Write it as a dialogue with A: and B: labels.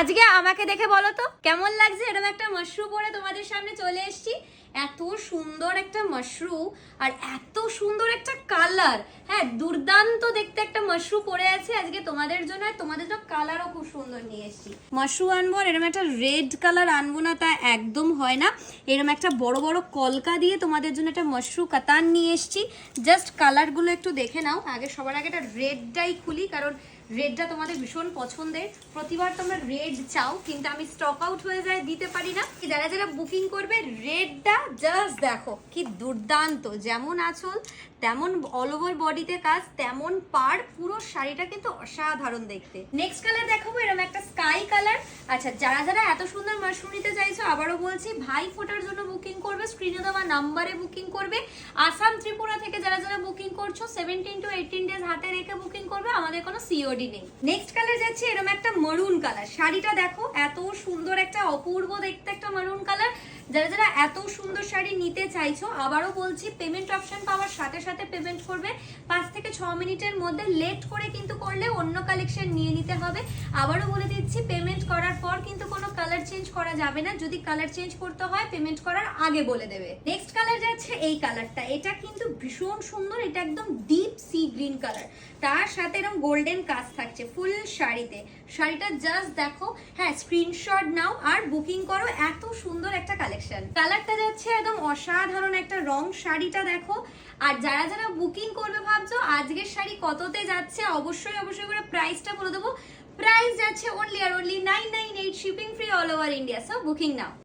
A: আজকে আমাকে দেখে বলো তো, কেমন লাগছে? এরকম একটা মাশরু পরে তোমাদের সামনে চলে এসেছি। এত সুন্দর একটা মাশরু আর এত সুন্দর একটা কালার। হ্যাঁ দুর্দান্ত দেখতে একটা মাশরু পরে আছে আজকে তোমাদের জন্য তোমাদের জন্য কালারও খুব সুন্দর নিয়ে এসেছি। মাশরু আনব আর এরকম একটা রেড কালার আনব না তা একদম হয় না। এরকম একটা বড় বড় কলকা দিয়ে তোমাদের জন্য একটা মাশরু কাতান নিয়ে এসেছি। জাস্ট কালারগুলো একটু দেখে নাও। আগে সবার আগে একটা রেডটাই খুলি, কারণ রেডটা তোমাদের ভীষণ পছন্দের। প্রতিবার তোমরা রেড চাও, কিন্তু আমি স্টক আউট হয়ে যায়, দিতে পারি না। যারা যারা বুকিং করবে, রেডটা জাস্ট দেখো, কি দুর্দান্ত। যেমন আঁচল, তেমন অল ওভার বডিতে কাজ, তেমন পার পুরো শাড়িটা কিন্তু অসাধারণ দেখতে। নেক্সট কালার দেখাবো এরকম একটা স্কাই কালার আচ্ছা যারা যারা এত সুন্দর মাশরুম যায় আবারও বলছি, ভাই ফোটার জন্য বুকিং করবে স্ক্রিনে দেওয়া নাম্বারে বুকিং করবে। আসাম ত্রিপুরা থেকে যারা যারা বুকিং করছ সেভেন্টিন টু এইটিন ডেজ হাতে রেখে বুকিং করবে, আমাদের কোনো সিওডি নেই। নেক্সট কালার যাচ্ছে এরকম একটা মরুন কালার শাড়িটা দেখো, এত সুন্দর একটা অপূর্ব দেখতে একটা মরুন কালার যারা যারা এত সুন্দর শাড়ি নিতে চাইছো, আবারও বলছি পেমেন্ট অপশন পাওয়ার সাথে সাথে পেমেন্ট করবে। পাঁচ থেকে ছ মিনিটের মধ্যে লেট করে কিন্তু করলে অন্য কালেকশন নিয়ে নিতে হবে। আবারও বলে দিচ্ছি পেমেন্ট করার পর কিন্তু কোনো কালার চেঞ্জ করা যাবে না। যদি কালার চেঞ্জ করতে হয় পেমেন্ট করার আগে বলে দেবে। নেক্সট কালার যাচ্ছে এই কালারটা এটা কিন্তু ভীষণ সুন্দর, এটা একদম ডিপ সি গ্রিন কালার তার সাথে এরকম গোল্ডেন কাজ থাকছে ফুল শাড়িতে। শাড়িটা জাস্ট দেখো হ্যাঁ স্ক্রিনশট নাও আর বুকিং করো। এত সুন্দর একটা কালেকশন কালারটা যাচ্ছে একদম অসাধারণ একটা রং শাড়িটা দেখো। আর যারা যারা বুকিং করবে ভাবছ, আজকের শাড়ি কততে যাচ্ছে, অবশ্যই অবশ্যই করে প্রাইসটা বলে দেবো। প্রাইস যাচ্ছে অনলি আর only nine nine shipping free all over India. So booking now.